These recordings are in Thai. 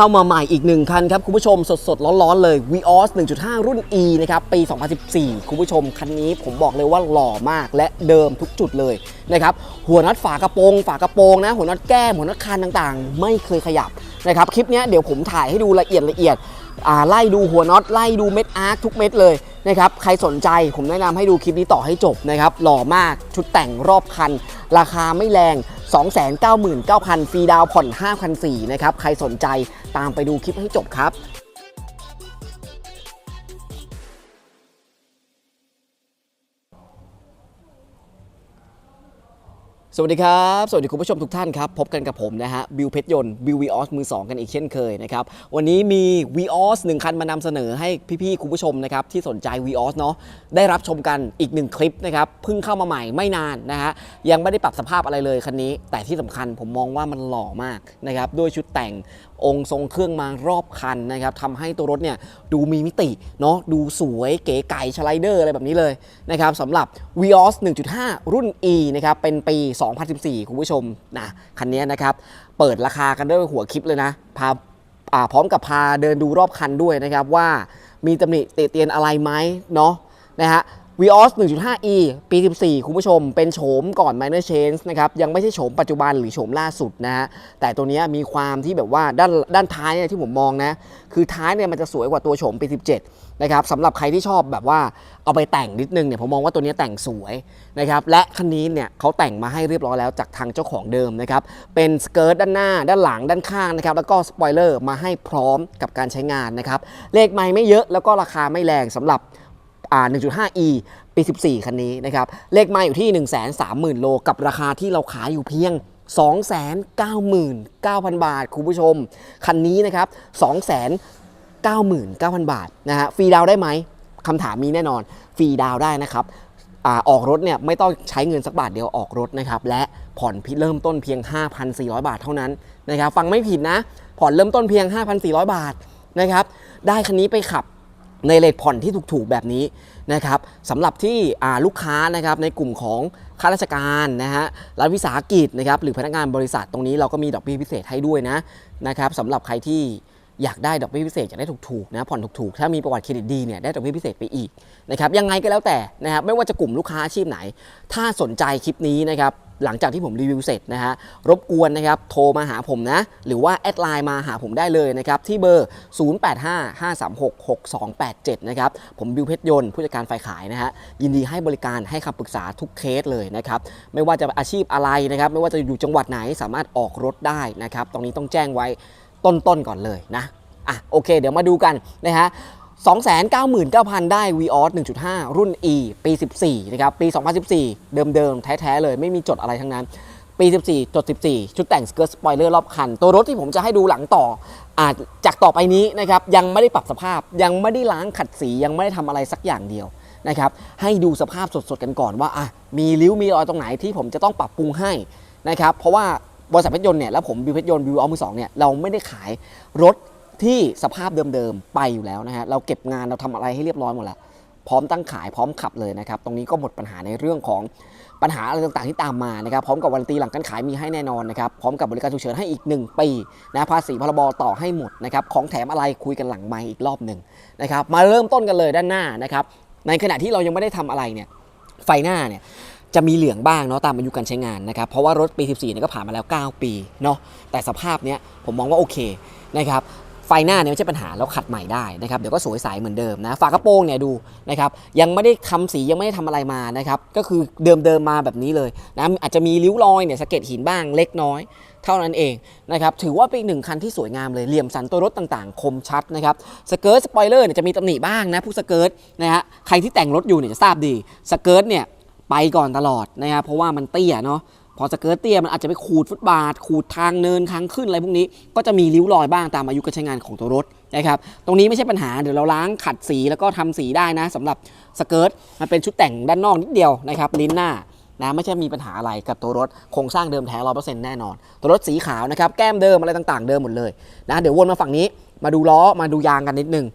เข้ามาใหม่อีกหนึ่งคันครับ คุณผู้ชมสดๆ ร้อนๆ เลย Vios 1.5 รุ่น E นะครับ ปี 2014 คุณผู้ชม คันนี้ผมบอกเลยว่าหล่อมากและเดิมทุกจุดเลยนะครับ หัวน็อตฝากระโปรง ฝากระโปรงนะ หัวน็อตแก้ม หัวน็อตคานต่างๆ ไม่เคยขยับนะครับ คลิปนี้เดี๋ยวผมถ่ายให้ดูละเอียดละเอียดไล่ดูหัวน็อตไล่ดูเม็ดอาร์คทุกเม็ดเลยนะครับใครสนใจผมแนะนำให้ดูคลิปนี้ต่อให้จบนะครับหล่อมากชุดแต่งรอบคัน ราคาไม่แรง 299,000 ฟรีดาวผ่อน 5,400นะครับใครสนใจ ตามไปดูคลิปให้จบครับสวัสดีครับ สวัสดีคุณผู้ชมทุกท่านครับ พบกันกับผมนะฮะ บิวเพชรยนต์บิววีออสมือ 2 กันอีกเช่นเคยนะครับ วันนี้มี v ีออสหนึ่งคันมานำเสนอให้พี่ๆ คุณผู้ชมนะครับ ที่สนใจ v ีออสเนาะได้รับชมกันอีกหนึ่งคลิปนะครับ เพิ่งเข้ามาใหม่ไม่นานนะฮะ ยังไม่ได้ปรับสภาพอะไรเลยคันนี้ แต่ที่สำคัญผมมองว่ามันหล่อมากนะครับ ด้วยชุดแต่ง องค์ทรงเครื่องมารอบคันนะครับทำให้ตัวรถเนี่ยดูมีมิติเนาะดูสวยเก๋ไก่สไลเดอร์อะไรแบบนี้เลยนะครับสำหรับ v ีออส1.5 รุ่น E นะครับเป็นปี 2014 คุณผู้ชมนะคันนี้นะครับเปิดราคากันด้วยหัวคลิปเลยนะพาพร้อมกับพาเดินดูรอบคันด้วยนะครับว่ามีตำหนิเตะเตียนอะไรไหมเนาะนะฮะ Vios 1.5e ปี 14 คุณผู้ชม เป็นโฉมก่อน minor change นะครับ ยังไม่ใช่โฉมปัจจุบันหรือโฉมล่าสุดนะฮะ แต่ตัวนี้มีความที่แบบว่าด้านด้านท้ายเนี่ยที่ผมมองนะ คือท้ายเนี่ยมันจะสวยกว่าตัวโฉมปี 17 นะครับสำหรับใครที่ชอบแบบว่าเอาไปแต่งนิดนึงเนี่ยผมมองว่าตัวนี้แต่งสวยนะครับ และคันนี้เนี่ยเขาแต่งมาให้เรียบร้อยแล้วจากทางเจ้าของเดิมนะครับ เป็นสเกิร์ตด้านหน้า ด้านหลัง ด้านข้างนะครับ แล้วก็สปอยเลอร์มาให้พร้อมกับการใช้งานนะครับ เลขไม้ไม่เยอะแล้วก็ราคาไม่แรงสำหรับ 1.5e ปี 14 คันนี้นะครับ เลขไมาอยู่ที่ 130,000 โล กับราคาที่เราขายอยู่เพียง 299,000 บาท คุณผู้ชม คันนี้นะครับ 299,000 บาทนะฮะ ฟรีดาวได้ไหมคำถามมีแน่นอน ฟรีดาวได้นะครับอออกรถเนี่ยไม่ต้องใช้เงินสักบาทเดียวออกรถนะครับ และผ่อนพิเริ่มต้นเพียง 5,400 บาทเท่านั้นนะครับ ฟังไม่ผิดนะ ผ่อนเริ่มต้นเพียง 5,400 บาทนะครับ ได้คันนี้ไปขับ ในเลทผ่อนที่ถูกๆแบบนี้นะครับสำหรับที่ลูกค้านะครับในกลุ่มของข้าราชการนะฮะรัฐวิสาหกิจนะครับหรือพนักงานบริษัทตรงนี้เราก็มีดอกเบี้ยพิเศษให้ด้วยนะนะครับสำหรับใครที่อยากได้ดอกเบี้ยพิเศษอยากได้ถูกๆนะผ่อนถูกๆ ถ้ามีประวัติเครดิตดีเนี่ยได้ดอกเบี้ยพิเศษไปอีกนะครับยังไงก็แล้วแต่นะครับไม่ว่าจะกลุ่มลูกค้าอาชีพไหน ถ้าสนใจคลิปนี้นะครับ หลังจากที่ผมรีวิวเสร็จนะฮะรบกวนนะครับโทรมาหาผมนะ หรือว่าแอดไลน์มาหาผมได้เลยนะครับที่เบอร์ 0855366287 นะครับผมบิวเพชรยนต์ผู้จัดการฝ่ายขายนะฮะยินดีให้บริการให้คำปรึกษาทุกเคสเลยนะครับไม่ว่าจะอาชีพอะไรนะครับไม่ว่าจะอยู่จังหวัดไหนสามารถออกรถได้นะครับตรงนี้ต้องแจ้งไว้ต้นๆก่อนเลยนะอะโอเค เดี๋ยวมาดูกันนะฮะ 299,000 ได้ Vios 1.5 รุ่น E ปี 14 นะครับ ปี 2014 เดิมๆ แท้ๆ เลยไม่มีจดอะไรทั้งนั้น ปี 14 จด 14 ชุดแต่งสเกิร์ตสปอยเลอร์รอบคัน ตัวรถที่ผมจะให้ดูหลังต่อ อาจจากต่อไปนี้นะครับ ยังไม่ได้ปรับสภาพ ยังไม่ได้ล้างขัดสี ยังไม่ได้ทำอะไรสักอย่างเดียวนะครับ ให้ดูสภาพสดๆ กันก่อนว่าอะมีริ้ว มีรอยตรงไหนที่ผมจะต้องปรับปรุงให้นะครับ เพราะว่าบริษัทเพชรยนต์เนี่ย แล้วผมบิวเพชรยนต์บิวออมือสองเนี่ย เราไม่ได้ขายรถ ที่สภาพเดิมๆไปอยู่แล้วนะฮะเราเก็บงานเราทำอะไรให้เรียบร้อยหมดแล้วพร้อมตั้งขายพร้อมขับเลยนะครับตรงนี้ก็หมดปัญหาในเรื่องของปัญหาอะไรต่างๆที่ตามมานะครับพร้อมกับวันตีหลังการขายมีให้แน่นอนนะครับพร้อมกับบริการฉุกเฉินให้อีก 1 ปีนะภาษีพรบต่อให้หมดนะครับของแถมอะไรคุยกันหลังไมค์อีกรอบหนึ่งนะครับมาเริ่มต้นกันเลยด้านหน้านะครับในขณะที่เรายังไม่ได้ทำอะไรเนี่ยไฟหน้าเนี่ยจะมีเหลืองบ้างเนาะตามอายุการใช้งานนะครับเพราะว่ารถปี 14เนี่ยก็ผ่านมาแล้ว 9 ปีเนาะแต่สภาพเนี้ยผมมองว่าโอเคนะครับ ไฟหน้าเนี่ยไม่ใช่ปัญหาแล้วขัดใหม่ได้นะครับเดี๋ยวก็สวยใสเหมือนเดิมนะฝากระโปรงเนี่ยดูนะครับยังไม่ได้ทำสียังไม่ได้ทำอะไรมานะครับก็คือเดิมๆมาแบบนี้เลยนะอาจจะมีริ้วรอยเนี่ยสะเก็ดหินบ้างเล็กน้อย เท่านั้นเองนะครับถือว่าเป็นหนึ่งคันที่สวยงามเลยเหลี่ยมสันตัวรถต่างๆ คมชัดนะครับสเกิร์ตสปอยเลอร์เนี่ยจะมีตำหนิบ้างนะพวกสเกิร์ตนะฮะใครที่แต่งรถอยู่เนี่ยจะทราบดีสเกิร์ตเนี่ยไปก่อนตลอดนะครับเพราะว่ามันเตี้ยเนาะ พอสเกิร์ตเตี้ยมันอาจจะไปขูดฟุตบาท ขูดทางเนินทางขึ้นอะไรพวกนี้ ก็จะมีริ้วรอยบ้างตามอายุการใช้งานของตัวรถนะครับ ตรงนี้ไม่ใช่ปัญหา เดี๋ยวเราล้างขัดสีแล้วก็ทำสีได้นะสำหรับสเกิร์ตมันเป็นชุดแต่งด้านนอกนิดเดียวนะครับลิ้นหน้านะไม่ใช่มีปัญหาอะไรกับตัวรถโครงสร้างเดิมแท้ร้อเปอร์เซ็นต์แน่นอน ตัวรถสีขาวนะครับแก้มเดิมอะไรต่างๆเดิมหมดเลยนะเดี๋ยววนมาฝั่งนี้มาดูล้อมาดูยางกันนิดนึง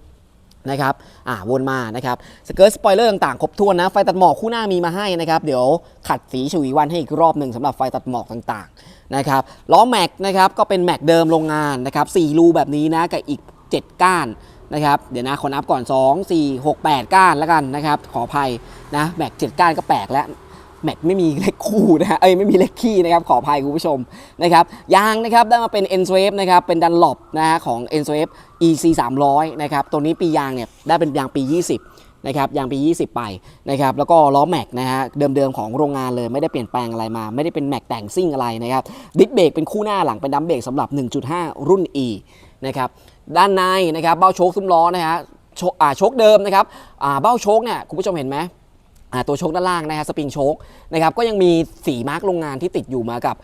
นะครับอ่าวนมานะครับสเกิร์ตสปอยเลอร์ต่างๆ ครบถ้วนนะ ไฟตัดหมอกคู่หน้ามีมาให้นะครับ เดี๋ยวขัดสีฉวีวันให้อีกรอบหนึ่งสำหรับไฟตัดหมอกต่างๆนะครับล้อแม็กนะครับก็เป็นแม็กเดิมโรงงานนะครับ4รูแบบนี้นะกับอีก 7 ก้านนะครับเดี๋ยวนะขอนับก่อน 2 4 6 8 ก้านแล้วกันนะครับขออภัยนะแม็ก7ก้านก็แปลกแล้วแม็กไม่มีเลขคู่นะฮะเอ้ยไม่มีเลขคี่นะครับขออภัยคุณผู้ชมนะครับยางนะครับได้มาเป็น e n s w a v e นะครับเป็นดันหลบนะฮะของ e n s w a v e EC 300นะครับตัวนี้ปียางเนี่ยได้เป็นยางปี 20นะครับยางปี 20 ไปนะครับแล้วก็ล้อแม็กนะฮะเดิมๆของโรงงานเลยไม่ได้เปลี่ยนแปลงอะไรมา ไม่ได้เป็นแม็กแต่งซิ่งอะไรนะครับดิสเบรกเป็นคู่หน้าหลังเป็นดัมเบรกสำหรับ 1.5 รุ่น E นะครับด้านในนะครับเบ้าโชคซุ้มล้อนะฮะโชอ่าโชคเดิมนะครับอ่าเบ้าโชคเนี่ยคุณผู้ชมเห็นไหมอ่าตัวโชคด้านล่างนะฮะสปริงโชคนะครับก็ยังมีสีมาร์กโรงงานที่ติดอยู่มากับ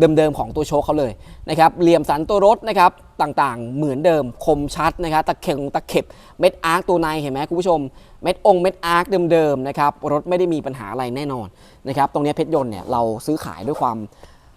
เดิมๆของตัวโชคเขาเลยนะครับเหลี่ยมสันตัวรถนะครับต่างๆ เหมือนเดิมคมชัดนะครับตะเข็งตะเข็บเม็ดอาร์คตัวในเห็นไหมคุณผู้ชมเม็ดองเม็ดอาร์คเดิมๆนะครับรถไม่ได้มีปัญหาอะไรแน่นอนนะครับตรงนี้เพชรยนต์เนี่ยเราซื้อขายด้วยความ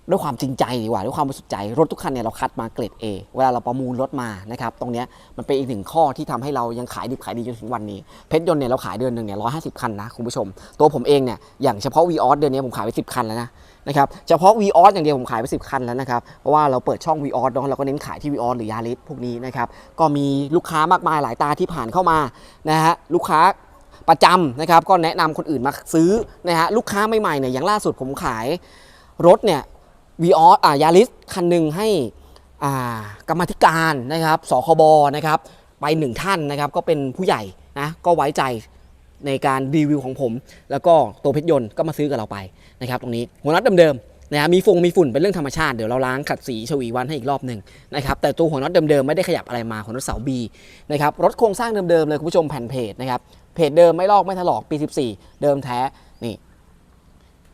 ด้วยความจริงใจดีกว่าด้วยความบริสุทธิ์ใจ รถทุกคันเนี่ยเราคัดมาเกรด A เวลาเราประมูลรถมานะครับตรงนี้มันเป็นอีกหนึ่งข้อที่ทำให้เรายังขายดิบขายดีจนถึงวันนี้ เพชรยนต์เนี่ยเราขายเดือนหนึ่งเนี่ยร้อยห้าสิบคันนะคุณผู้ชม ตัวผมเองเนี่ยอย่างเฉพาะ v ีออสเดือนนี้ผมขายไปสิบคันแล้วนะนะครับเฉพาะ v ีออสอย่างเดียวผมขายไปสิบคันแล้วนะครับเพราะว่าเราเปิดช่อง v ีออสเนาะเราก็เน้นขายที่ v ีออสหรือยาริสพวกนี้นะครับก็มีลูกค้ามากมายหลายตาที่ผ่านเข้ามานะฮะลูกค้าประจำนะครับก็แนะนำคนอื่นมาซื้อนะฮะลูกค้าใหม่ๆเนี่ยอย่างล่าสุดผมขายรถเนี่ย วีออสอ่ายาริสคันหนึ่งให้อ่ากรรมธิการนะครับสคบนะครับ ไปหนึ่งท่านนะครับ ก็เป็นผู้ใหญ่นะก็ไว้ใจในการรีวิวของผม แล้วก็ตัวเพชรยนต์ก็มาซื้อกับเราไปนะครับ ตรงนี้หัวน็อตเดิมๆนะมีฟงมีฝุ่นเป็นเรื่องธรรมชาติเดี๋ยวเราล้างขัดสีฉวีวันให้อีกรอบหนึ่งนะครับแต่ตัวหัวน็อตเดิมๆไม่ได้ขยับอะไรมาหัวน็อตเสาบีนะครับรถโครงสร้างเดิมๆเลยคุณผู้ชมแผ่นเพจนะครับเพจเดิมไม่ลอกไม่ถลอกปี 14 เดิมแท้นี่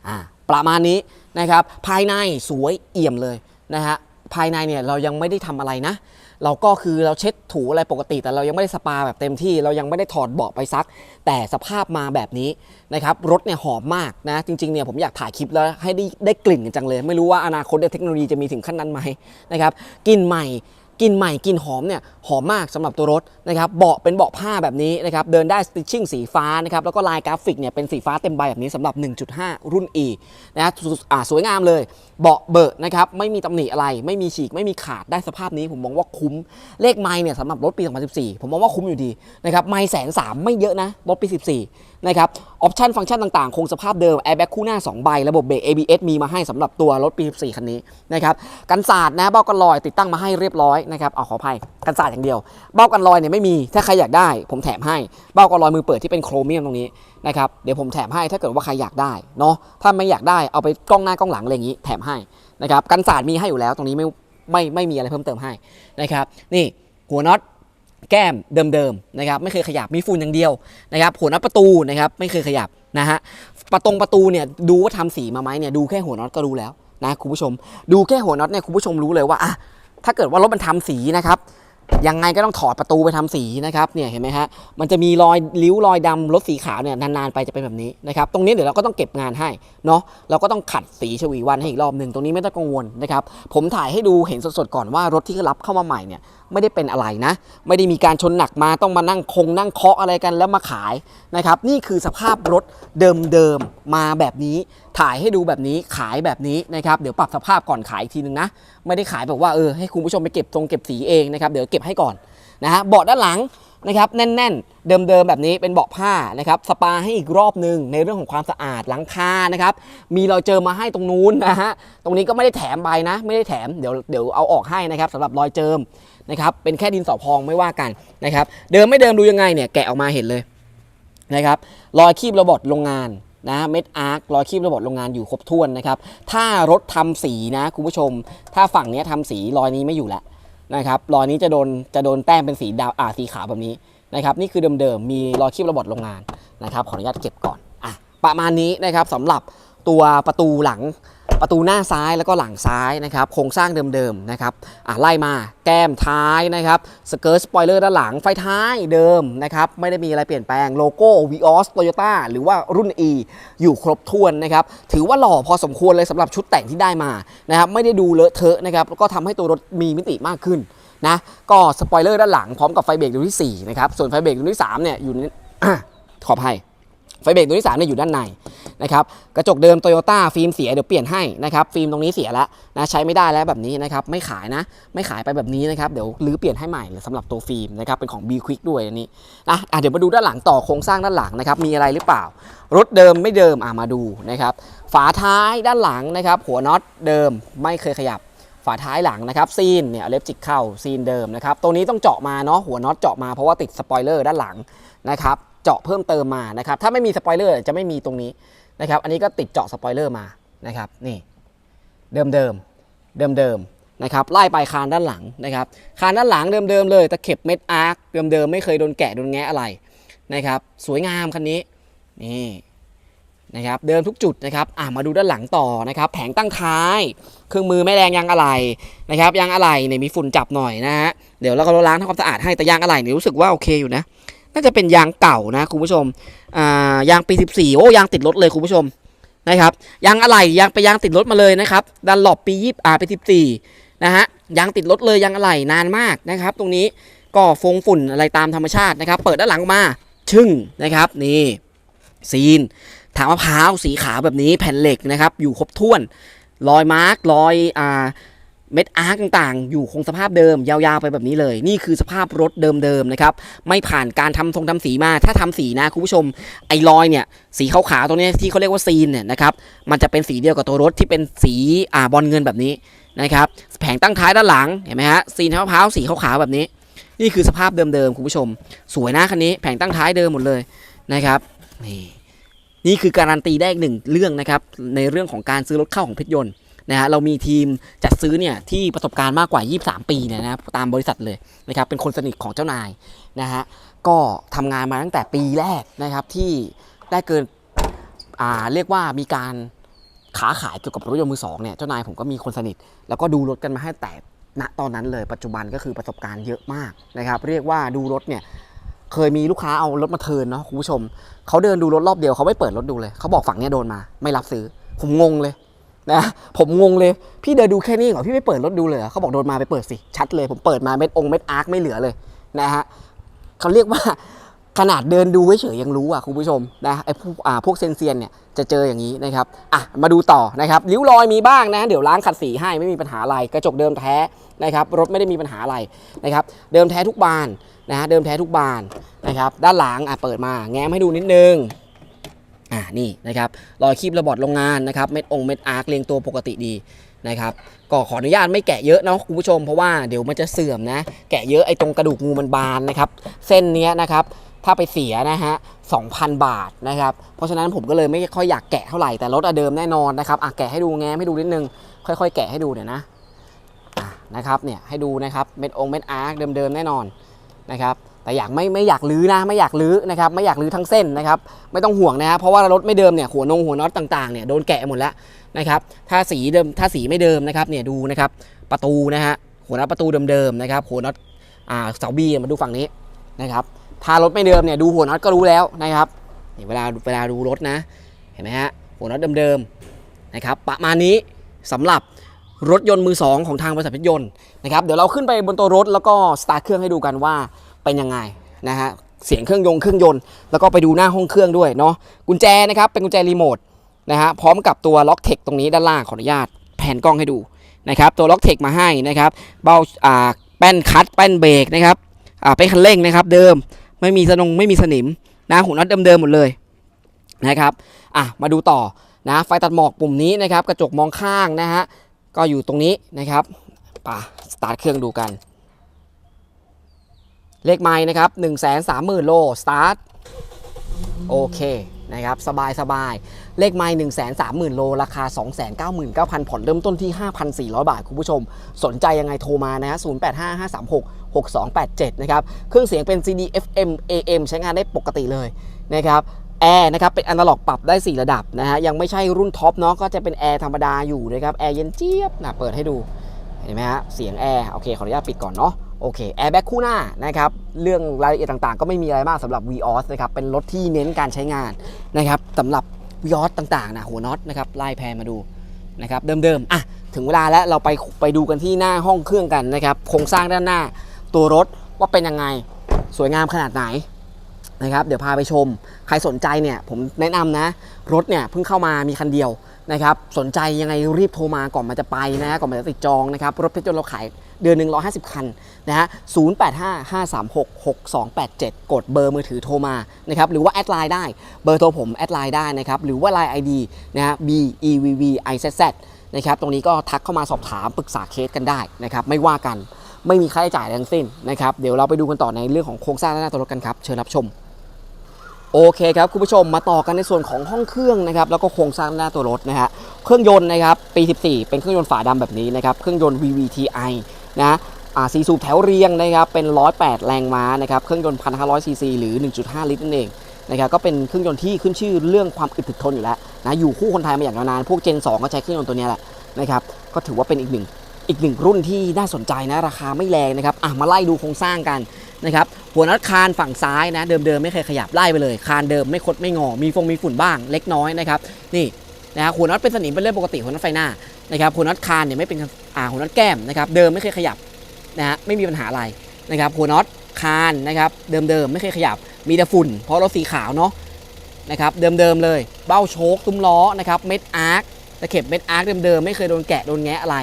อ่า ประมาณนี้นะครับ ภายในสวยเอี่ยมเลยนะฮะ ภายในเนี่ยเรายังไม่ได้ทำอะไรนะ เราก็คือเราเช็ดถูอะไรปกติ แต่เรายังไม่ได้สปาแบบเต็มที่ เรายังไม่ได้ถอดเบาะไปซัก แต่สภาพมาแบบนี้นะครับ รถเนี่ยหอมมากนะ จริงๆเนี่ยผมอยากถ่ายคลิปแล้วให้ได้ได้กลิ่นกันจังเลย ไม่รู้ว่าอนาคตเนี่ยเทคโนโลยีจะมีถึงขั้นนั้นไหมนะครับ กลิ่นใหม่ กลิ่นใหม่กลิ่นหอมเนี่ยหอมมากสำหรับตัวรถนะครับเบาะเป็นเบาะผ้าแบบนี้นะครับเดินได้สติชชิ่งสีฟ้านะครับแล้วก็ลายกราฟิกเนี่ยเป็นสีฟ้าเต็มใบแบบนี้สำหรับ 1.5 รุ่น E นะฮะสวยงามเลย เบาะเบอะนะครับไม่มีตำหนิอะไร ไม่มีฉีกไม่มีขาดได้สภาพนี้ ผมมองว่าคุ้มเลขไมล์เนี่ยสำหรับรถปี 2014 ผมมองว่าคุ้มอยู่ดีนะครับไมล์แสนสามไม่เยอะนะรถปี 14นะครับออปชันฟังก์ชันต่างๆ คงสภาพเดิมแอร์แบ็กคู่หน้า 2 ใบ ระบบเบรก ABS มีมาให้สำหรับตัวรถปี 14 คันนี้นะครับกันศาสตร์นะเบ้ากันลอยติดตั้งมาให้เรียบร้อยนะครับเอาขออภัยกันศาสตร์อย่างเดียว เบ้ากันลอยเนี่ยไม่มีถ้าใครอยากได้ ผมแถมให้เบ้ากันลอยมือเปิดที่เป็นโครเมียมตรงนี้นะครับเดี๋ยวผมแถมให้ถ้าเกิดว่าใครอยากได้เนาะถ้าไม่อยากได้เอาไปกล้องหน้ากล้องหลังอะไรอย่างนี้แถมให้นะครับกันศาสตร์มีให้อยู่แล้วตรงนี้ไม่ไม่ไม่มีอะไรเพิ่มเติมให้นะครับนี่หัวน็อต แก้มเดิมๆนะครับไม่เคยขยับมีฝุ่นอย่างเดียวนะครับหัวน็อตประตูนะครับไม่เคยขยับนะฮะประตงประตูเนี่ยดูว่าทำสีมาไหมเนี่ยดูแค่หัวน็อตก็รู้แล้วนะคุณผู้ชม ดูแค่หัวน็อตเนี่ยคุณผู้ชมรู้เลยว่าอะถ้าเกิดว่ารถมันทำสีนะครับยังไงก็ต้องถอดประตูไปทำสีนะครับเนี่ยเห็นไหมฮะมันจะมีรอยริ้วรอยดำรถสีขาวเนี่ยนานๆไปจะเป็นแบบนี้นะครับตรงนี้เดี๋ยวเราก็ต้องเก็บงานให้เนาะเราก็ต้องขัดสีฉวีวันให้อีกรอบหนึ่งตรงนี้ไม่ต้องกังวลนะครับผมถ่ายให้ดูเห็นสดๆก่อนว่ารถที่รับเข้ามาใหม่เนี่ย ไม่ได้เป็นอะไรนะ ไม่ได้มีการชนหนักมาต้องมานั่งคงนั่งเคาะอะไรกันแล้วมาขายนะครับ นี่คือสภาพรถเดิมๆมาแบบนี้ ถ่ายให้ดูแบบนี้ขายแบบนี้นะครับ เดี๋ยวปรับสภาพก่อนขายอีกทีนึงนะ ไม่ได้ขายแบบว่าเออให้คุณผู้ชมไปเก็บทรงเก็บสีเองนะครับ เดี๋ยวเก็บให้ก่อนนะฮะเบาะด้านหลัง นะครับแน่น ๆ เดิมๆแบบนี้เป็นเบาะผ้านะครับสปาให้อีกรอบหนึ่งในเรื่องของความสะอาดหลังคานะครับมีรอยเจอมาให้ตรงนู้นนะฮะตรงนี้ก็ไม่ได้แถมใบนะ ไม่ได้แถมเดี๋ยวเดี๋ยวเอาออกให้นะครับสำหรับรอยเจิมนะครับเป็นแค่ดินสอพองไม่ว่ากันนะครับเดิมไม่เดิมดูยังไงเนี่ยแกะออกมาเห็นเลยนะครับรอยคีบระบบโรงงานนะเม็ดอาร์ครอยคีบระบบโรงงานอยู่ครบถ้วนนะครับถ้ารถทำสีนะคุณผู้ชม ถ้าฝั่งนี้ยทำสีรอยนี้ไม่อยู่แล้ว นะครับรอยนี้จะโดนจะโดนแต้มเป็นสีดาวอ่าสีขาวแบบนี้นะครับนี่คือเดิมๆมีรอยคีบระบบโรงงานนะครับขออนุญาตเก็บก่อนอะประมาณนี้นะครับสำหรับตัวประตูหลัง ประตูหน้าซ้ายแล้วก็หลังซ้ายนะครับโครงสร้างเดิมๆนะครับอะไล่มาแก้มท้ายนะครับสเกิร์ตสปอยเลอร์ด้านหลังไฟท้ายเดิมนะครับไม่ได้มีอะไรเปลี่ยนแปลงโลโก้ Vios Toyota หรือว่ารุ่น E อยู่ครบถ้วนนะครับถือว่าหล่อพอสมควรเลยสำหรับชุดแต่งที่ได้มานะครับไม่ได้ดูเลอะเทอะนะครับแล้วก็ทำให้ตัวรถมีมิติมากขึ้นนะก็สปอยเลอร์ด้านหลังพร้อมกับไฟเบรกดวงที่4นะครับส่วนไฟเบรกดวงที่3เนี่ยอยู่ขออภัยไฟเบรกดวงที่3เนี่ยอยู่ด้านใน นะครับกระจกเดิมโตโยต้าฟิล์มเสียเดี๋ยวเปลี่ยนให้นะครับฟิล์มตรงนี้เสียแล้วนะใช้ไม่ได้แล้วแบบนี้นะครับไม่ขายนะไม่ขายไปแบบนี้นะครับเดี๋ยวรื้อเปลี่ยนให้ใหม่สำหรับตัวฟิล์มนะครับเป็นของ B Quick ด้วยอันนี้นะะเดี๋ยวมาดูด้านหลังต่อโครงสร้างด้านหลังนะครับมีอะไรหรือเปล่ารถเดิมไม่เดิมอะมาดูนะครับฝาท้ายด้านหลังนะครับหัวน็อตเดิมไม่เคยขยับฝาท้ายหลังนะครับซีนเนี่ยเล็บจิกเข้าซีนเดิมนะครับตัวนี้ต้องเจาะมาเนาะหัวน็อตเจาะมาเพราะว่าติดสปอยเลอร์ด้านหลังนะครับเจาะเพิ่มเติมมานะครับถ้าไม่มีสปอยเลอร์จะไม่มีตรงนี้ นะครับ อันนี้ก็ติดเจาะสปอยเลอร์มานะครับนี่เดิมเดิมเดิมเดิมนะครับไล่ไปคานด้านหลังนะครับคานด้านหลังเดิมเดิมเลยตะเข็บเม็ดอาร์คเดิมเดิมไม่เคยโดนแกะโดนแงะอะไรนะครับสวยงามคันนี้นี่นะครับเดิมทุกจุดนะครับอะมาดูด้านหลังต่อนะครับแผงตั้งท้าย เครื่องมือแม่แรงยางอะไหล่นะครับยางอะไหล่เนี่ยมีฝุ่นจับหน่อยนะฮะเดี๋ยวเราก็ล้างทำความสะอาดให้แต่ยางอะไหล่เนี่ยรู้สึกว่าโอเคอยู่นะ น่าจะเป็นยางเก่านะคุณผู้ชมอ่ายางปี 14 โอ้ยางติดรถเลยคุณผู้ชมนะครับยางอะไหล่ยางไปยางติดรถมาเลยนะครับดันหลบปียี่อ่าปี14 นะฮะยางติดรถเลยยางอะไหล่นานมากนะครับ ตรงนี้ก็ฟงฝุ่นอะไรตามธรรมชาตินะครับ เปิดด้านหลังมาชึ่งนะครับนี่ซีนถางมะพร้าวสีขาวแบบนี้แผ่นเหล็กนะครับ อยู่ครบถ้วน รอยมาร์กรอยอ่า เม็ดอาร์กต่างๆ อยู่คงสภาพเดิมยาวๆไปแบบนี้เลย นี่คือสภาพรถเดิมๆนะครับ ไม่ผ่านการทำทรงทำสีมา ถ้าทำสีนะคุณผู้ชม ไอ้รอยเนี่ย สีขาวๆตรงนี้ที่เขาเรียกว่าซีนเนี่ยนะครับ มันจะเป็นสีเดียวกับตัวรถที่เป็นสีอ่าบอลเงินแบบนี้นะครับ แผงตั้งท้ายด้านหลัง เห็นไหมฮะ ซีนมะพร้าวสีขาวๆแบบนี้ นี่คือสภาพเดิมๆคุณผู้ชม สวยนะคันนี้ แผงตั้งท้ายเดิมหมดเลยนะครับ นี่ นี่คือการันตีได้อีกหนึ่งเรื่องนะครับ ในเรื่องของการซื้อรถเข้าของเพชรยนต์ นะฮะเรามีทีมจัดซื้อเนี่ยที่ประสบการณ์มากกว่า 23 ปีเนี่ยนะตามบริษัทเลยนะครับเป็นคนสนิทของเจ้านายนะฮะก็ทำงานมาตั้งแต่ปีแรกนะครับที่ได้เกินอ่าเรียกว่ามีการขาขายเกี่ยวกับรถยนต์มือสองเนี่ยเจ้านายผมก็มีคนสนิท แล้วก็ดูรถกันมาให้แต่ณตอนนั้นเลยปัจจุบันก็คือประสบการณ์เยอะมากนะครับเรียกว่าดูรถเนี่ยเคยมีลูกค้าเอารถมาเทินเนาะคุณผู้ชมเขาเดินดูรถรอบเดียวเขาไม่เปิดรถดูเลยเขาบอกฝั่งเนี้ยโดนมา ไม่รับซื้อผมงงเลย นะผมงงเลยพี่เดินดูแค่นี้เหรอพี่ไม่เปิดรถดูเลยเขาบอกโดนมาไปเปิดสิชัดเลย ผมเปิดมาเม็ดองเม็ดอาร์คไม่เหลือเลยนะฮะเขาเรียกว่าขนาดเดินดูเฉยๆยังรู้อะคุณผู้ชมนะไอ้พวกอ่าพวกเซนเซียนเนี่ยจะเจออย่างนี้นะครับอะมาดูต่อนะครับริ้วรอยมีบ้างนะ เดี๋ยวล้างขัดสีให้ไม่มีปัญหาอะไรกระจกเดิมแท้นะครับรถไม่ได้มีปัญหาอะไรนะครับเดิมแท้ทุกบานนะฮะเดิมแท้ทุกบานนะครับด้านหลังอะเปิดมาแง้มให้ดูนิดนึง อ่านี่นะครับรอยคีบระบอดโรงงานนะครับเม็ดองเม็ดอาร์คเรียงตัวปกติดีนะครับก็ขออนุญาตไม่แกะเยอะนะคุณผู้ชมเพราะว่าเดี๋ยวมันจะเสื่อมนะ แกะเยอะไอ้ตรงกระดูกงูมันบานนะครับ เส้นนี้นะครับ ถ้าไปเสียนะฮะ2,000 บาทนะครับ เพราะฉะนั้นผมก็เลยไม่ค่อยอยากแกะเท่าไหร่แต่รถอะเดิมแน่นอนนะครับอะแกะให้ดูแง้มให้ดูนิดนึง ค่อย ๆ แกะให้ดูเดี๋ยวนะอะนะครับเนี่ยให้ดูนะครับเม็ดองเม็ดอาร์คเดิมๆแน่นอนนะครับ แต่อยากไม่ไม่อยากลื้อนะไม่อยากลื้อนะครับไม่อยากลื้อทั้งเส้นนะครับไม่ต้องห่วงนะครับเพราะว่ารถไม่เดิมเนี่ยหัวนงหัวน็อตต่างๆเนี่ยโดนแกะหมดแล้วนะครับถ้าสีเดิมถ้าสีไม่เดิมนะครับเนี่ยดูนะครับประตูนะฮะหัวน็อตประตูเดิมๆนะครับหัวน็อตอ่าเสาบีมาดูฝั่งนี้นะครับถ้ารถไม่เดิมเนี่ยดูหัวน็อตก็รู้แล้วนะครับนี่เวลาเวลาดูรถนะเห็นไหมฮะหัวน็อตเดิมๆนะครับประมาณนี้สำหรับรถยนต์มือสองของทางบริษัทเพชรยนต์นะครับเดี๋ยวเราขึ้นไปบนตัวรถแล้วก็สตาร์ทเครื่องให้ดูกันว่า เป็นยังไงนะฮะเสียงเครื่องยนต์เครื่องยนต์แล้วก็ไปดูหน้าห้องเครื่องด้วยเนาะกุญแจนะครับเป็นกุญแจรีโมทนะฮะพร้อมกับตัวล็อกเทคตรงนี้ด้านล่างขออนุญาตแผนกล้องให้ดูนะครับตัวล็อกเทคมาให้นะครับเบาอ่าแป้นคัดแป้นเบรกนะครับอ่าเป็นคันเร่งนะครับ เดิมไม่มีสนงไม่มีสนิมนะหัวน็อตเดิมๆหมดเลยนะครับอะมาดูต่อนะไฟตัดหมอกปุ่มนี้นะครับกระจกมองข้างนะฮะก็อยู่ตรงนี้นะครับป่ะสตาร์ทเครื่องดูกัน เลขไม้นะครับ1 3 0 0 0 0 โลสตาร์ทโอเคนะครับสบายสบายเลขไม้1 3 0 0 0 0 โล ราคา 299,000 ผ่อนเริ่มต้นที่ 5,400 บาท คุณผู้ชม สนใจยังไงโทรมานะฮะ085536 6287 นะครับ เครื่องเสียงเป็น CD FM AM ใช้งานได้ปกติเลยนะครับแอร์นะครับเป็นอนาล็อกปรับได้ 4 ระดับนะฮะยังไม่ใช่รุ่นท็อปเนาะก็จะเป็นแอร์ธรรมดาอยู่นะครับแอร์เย็นเจี๊ยบนะเปิดให้ดูเห็นไหมฮะเสียงแอร์โอเคขออนุญาตปิดก่อนเนาะ โอเคแอร์แบ็กคู่หน้านะครับเรื่องรายละเอียดต่างๆ ก็ไม่มีอะไรมากสำหรับ v ีออสนะครับเป็นรถที่เน้นการใช้งานนะครับสำหรับ v ีออสต่างๆนะหัวน็อตนะครับไล่แพรมาดูนะครับเดิมๆอะถึงเวลาแล้วเราไปไปดูกันที่หน้าห้องเครื่องกันนะครับโครงสร้างด้านหน้าตัวรถว่าเป็นยังไงสวยงามขนาดไหนนะครับเดี๋ยวพาไปชม ใครสนใจเนี่ยผมแนะนำนะ รถเนี่ยเพิ่งเข้ามามีคันเดียวนะครับสนใจยังไงรีบโทรมาก่อนมันจะไปนะก่อนมันจะติดจองนะครับรถเพชรยนเราขาย เดือนหนึ่ง150 คันนะฮะ0855366287 กดเบอร์มือถือโทรมานะครับหรือว่าแอดไลน์ได้เบอร์โทรผมแอดไลน์ได้นะครับหรือว่า Line ID นะฮะ B E V V I Z Z นะครับตรงนี้ก็ทักเข้ามาสอบถามปรึกษาเคสกันได้นะครับไม่ว่ากันไม่มีค่าใช้จ่ายทั้งสิ้นนะครับเดี๋ยวเราไปดูกันต่อในเรื่องของโครงสร้างด้านหน้าตัวรถกันครับเชิญรับชมโอเคครับคุณผู้ชมมาต่อกันในส่วนของห้องเครื่องนะครับแล้วก็โครงสร้างหน้าตัวรถนะฮะเครื่องยนต์นะครับปี 14 เป็นเครื่องยนต์ฝาดำแบบนี้นะครับเครื่องยนต์ VVTi นะอ่าสีสูบแถวเรียงนะครับเป็น 108 แรงม้านะครับเครื่องยนต์ 1,500 ซีซี หรือ 1.5 ลิตรนั่นเองนะครับก็เป็นเครื่องยนต์ที่ขึ้นชื่อเรื่องความอึดถึกทนอยู่แล้วนะอยู่คู่คนไทยมาอย่างยาวนานพวก Gen 2ก็ใช้เครื่องยนต์ตัวนี้แหละนะครับก็ถือว่าเป็นอีกหนึ่งอีกหนึ่งรุ่นที่น่าสนใจนะราคาไม่แรงนะครับอะมาไล่ดูโครงสร้างกันนะครับหัวน็อตคานฝั่งซ้ายนะเดิมๆไม่เคยขยับไล่ไปเลย คานเดิมไม่คดไม่งอ มีฟงมีฝุ่นบ้างเล็กน้อยนะครับนี่ นะฮะหัวน็อตเป็นสนิมเป็นเรื่องปกติหัวน็อตไฟหน้านะครับหัวน็อตคานเนี่ยไม่เป็นอ่าหัวน็อตแก้มนะครับเดิมไม่เคยขยับนะฮะไม่มีปัญหาอะไรนะครับหัวน็อตคานนะครับเดิมๆไม่เคยขยับ มีแต่ฝุ่น เพราะรถสีขาวเนาะนะครับเดิมๆเลยเบ้าโชคตุ้มล้อนะครับเม็ดอาร์คตะเข็บเม็ดอาร์คเดิมๆไม่เคยโดนแกะโดนแงะอะไร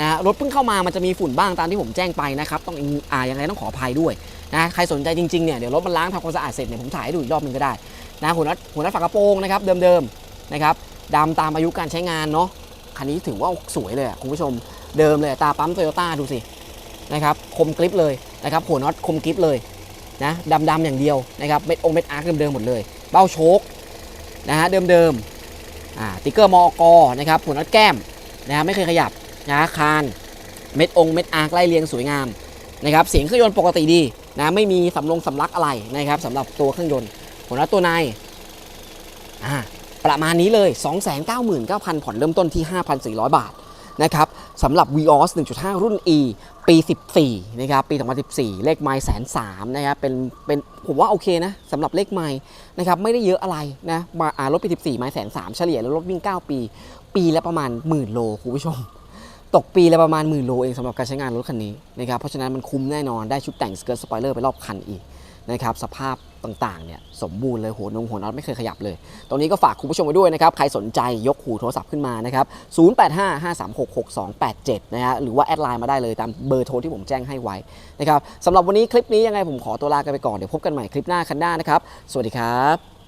นะฮะรถเพิ่งเข้ามามันจะมีฝุ่นบ้างตามที่ผมแจ้งไปนะครับต้องอ่ายังไงต้องขออภัยด้วยนะใครสนใจจริงๆเนี่ยเดี๋ยวรถมันล้างทำความสะอาดเสร็จเนี่ยผมถ่ายให้ดูอีกรอบนึงก็ได้นะหัวน็อตหัวน็อตฝากระโปรงนะครับเดิมๆนะครับ ดำตามอายุการใช้งานเนาะคันนี้ถือว่าสวยเลยคุณผู้ชมเดิมเลยตาปั๊มโตโยต้าดูสินะครับคมกริปเลยนะครับหัวน็อตคมกริปเลยนะดำๆอย่างเดียวนะครับเม็ดองเม็ดอาร์คเดิมๆหมดเลย เบ้าโชคนะฮะเดิมๆอ่าติ๊กเกอร์มอกนะครับหัวน็อตแก้มนะฮะไม่เคยขยับนะคานเม็ดองเม็ดอาร์คไล่เรียงสวยงามนะครับเสียงเครื่องยนต์ปกติดีนะไม่มีสำลงสำลักอะไรนะครับสำหรับตัวเครื่องยนต์หัวน็อตตัวในอ่า ประมาณนี้เลย 299,000 ผ่อนเริ่มต้นที่ 5,400 บาทนะครับสำหรับ Vios 1.5 รุ่น E ปี 14 นะครับ ปี 2014 เลขไมล์แสนสามนะครับ เป็น เป็น ผมว่าโอเคนะสำหรับเลขไมล์นะครับ ไม่ได้เยอะอะไรนะ มาอ่ารถปี 14 ไมล์แสนสามเฉลี่ยแล้วรถวิ่ง 9 ปี ปีละประมาณหมื่นโล คุณผู้ชม ตกปีละประมาณหมื่นโลเองสำหรับการใช้งานรถคันนี้นะครับ เพราะฉะนั้นมันคุ้มแน่นอน ได้ชุดแต่งสเกิร์ตสปอยเลอร์ไปรอบคันอีกนะครับ สภาพ ต่างๆเนี่ยสมบูรณ์เลยหัวนงหัวน็อตไม่เคยขยับเลย ตรงนี้ก็ฝากคุณผู้ชมไว้ด้วยนะครับ ใครสนใจยกหูโทรศัพท์ขึ้นมานะครับ 0855366287 นะฮะหรือว่าแอดไลน์มาได้เลยตามเบอร์โทรที่ผมแจ้งให้ไว้นะครับสำหรับวันนี้คลิปนี้ยังไงผมขอตัวลากันไปก่อนเดี๋ยวพบกันใหม่คลิปหน้าคันหน้านะครับ สวัสดีครับ